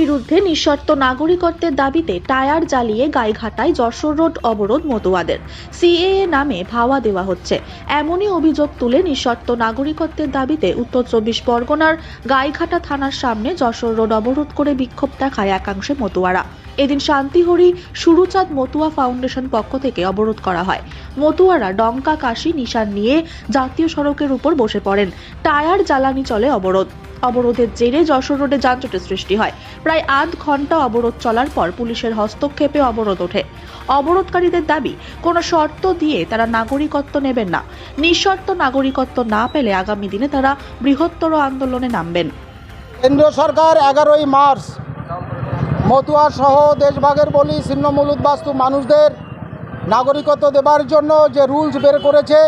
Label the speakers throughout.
Speaker 1: বিরুদ্ধে নিঃশর্ত নাগরিকত্বের দাবিতে টায়ার জ্বালিয়ে গাইঘাটায় যশোর রোড অবরোধ মতুয়াদের। সিএএ নামে ভাওয়া দেওয়া হচ্ছে। এমনই অভিযোগ তুলে নিঃশর্ত নাগরিকত্বের দাবিতে উত্তর চব্বিশ পরগনার গাইঘাটা থানার সামনে যশোর রোড অবরোধ করে বিক্ষোভ দেখায় একাংশে মতুয়ারা। এদিন শান্তিহরি সুরুচাঁদ মতুয়া ফাউন্ডেশন পক্ষ থেকে অবরোধ করা হয়। মতুয়ারা ডঙ্কা কাশি নিশান নিয়ে জাতীয় সড়কের উপর বসে পড়েন। টায়ার জ্বালানি চলে অবরোধ। অবরোধের জেরে যশোর রোডে যানজটের সৃষ্টি হয়। প্রায় আধ ঘণ্টা অবরোধ চলার পর পুলিশের হস্তক্ষেপে অবরোধ ওঠে। অবরোধকারীদের দাবি, কোনো শর্ত দিয়ে তারা নাগরিকত্ব নেবেন না। নিঃশর্ত নাগরিকত্ব না পেলে আগামী দিনে তারা বৃহত্তর আন্দোলনে নামবেন।
Speaker 2: কেন্দ্রীয় সরকার এগারোই মার্চ, মতুয়া সহ দেশভাগের বলি ছিন্নমূল উদ্বাস্তু মানুষদের নাগরিকত্ব দেবার জন্য যে রুলস বের করেছে,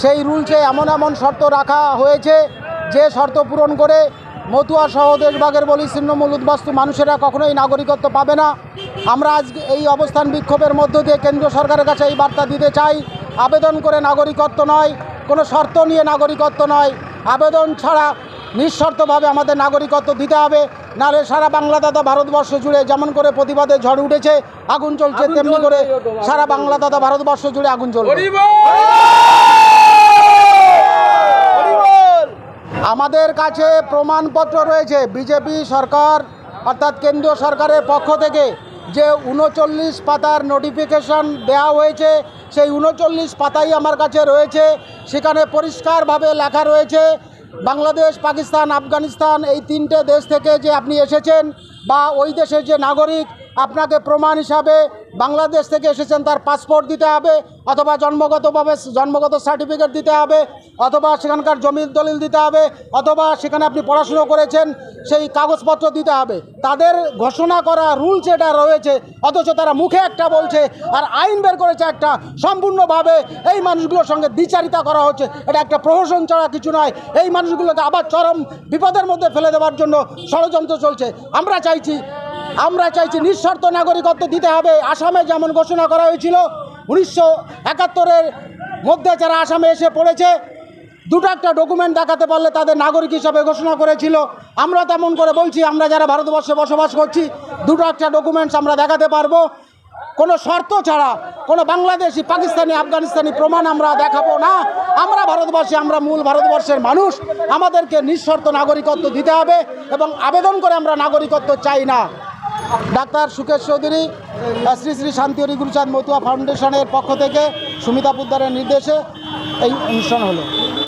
Speaker 2: সেই রুলসে এমন এমন শর্ত রাখা হয়েছে যে শর্ত পূরণ করে মতুয়া সহ দেশভাগের বলি ছিন্নমূল উদ্বাস্তু মানুষেরা কখনোই নাগরিকত্ব পাবে না। আমরা আজ এই অবস্থান বিক্ষোভের মধ্য দিয়ে কেন্দ্রীয় সরকারের কাছে এই বার্তা দিতে চাই আবেদন করে নাগরিকত্ব নয় কোনো শর্ত নিয়ে নাগরিকত্ব নয়। আবেদন ছাড়া নিঃশর্তভাবে আমাদের নাগরিকত্ব দিতে হবে নাহলে সারা বাংলা দাদা ভারতবর্ষ জুড়ে যেমন করে প্রতিবাদে ঝড় উঠেছে আগুন চলছে তেমনি করে সারা বাংলা দাদা ভারতবর্ষ জুড়ে আগুন চলবে আমাদের কাছে প্রমাণপত্র রয়েছে, বিজেপি সরকার অর্থাৎ কেন্দ্রীয় সরকারের পক্ষ থেকে যে উনচল্লিশ পাতার নোটিফিকেশন দেওয়া হয়েছে, সেই উনচল্লিশ পাতাই আমার কাছে রয়েছে। সেখানে পরিষ্কারভাবে লেখা রয়েছে, বাংলাদেশ, পাকিস্তান, আফগানিস্তান এই তিনটে দেশ থেকে যে আপনি এসেছেন বা ওই দেশের যে নাগরিক আপনাকে প্রমাণ হিসাবে বাংলাদেশ থেকে এসেছেন, তার পাসপোর্ট দিতে হবে, অথবা জন্মগতভাবে জন্মগত সার্টিফিকেট দিতে হবে, অথবা সেখানকার জমির দলিল দিতে হবে, অথবা সেখানে আপনি পড়াশুনো করেছেন, সেই কাগজপত্র দিতে হবে। তাদের ঘোষণা করা রুলস এটা রয়েছে, অথচ তারা মুখে একটা বলছে, আর আইন বের করেছে একটা, সম্পূর্ণভাবে এই মানুষগুলোর সঙ্গে দ্বিচারিতা করা হচ্ছে। এটা একটা প্রহসন ছাড়া কিছু নয়, এই মানুষগুলোকে আবার চরম বিপদের মধ্যে ফেলে দেওয়ার জন্য ষড়যন্ত্র চলছে। আমরা চাইছি আমরা চাইছি নিঃশর্ত নাগরিকত্ব দিতে হবে। আসামে যেমন ঘোষণা করা হয়েছিল, উনিশশো একাত্তরের মধ্যে যারা আসামে এসে পড়েছে, দুটো একটা ডকুমেন্ট দেখাতে পারলে তাদের নাগরিক হিসাবে ঘোষণা করেছিল। আমরা তেমন করে বলছি, আমরা যারা ভারতবর্ষে বসবাস করছি, দুটো একটা ডকুমেন্টস আমরা দেখাতে পারব। কোনো শর্ত ছাড়া, কোনো বাংলাদেশি, পাকিস্তানি, আফগানিস্তানি প্রমাণ আমরা দেখাবো না। আমরা ভারতবর্ষে আমরা মূল ভারতবর্ষের মানুষ। আমাদেরকে নিঃশর্ত নাগরিকত্ব দিতে হবে এবং আবেদন করে আমরা নাগরিকত্ব চাই না। ডাক্তার সুকেশ চৌধুরী শ্রী শ্রী শান্তি গুরুচাঁদ মতুয়া ফাউন্ডেশনের পক্ষ থেকে সুমিতা পুদ্দারের নির্দেশে এই অনুষ্ঠান হলো।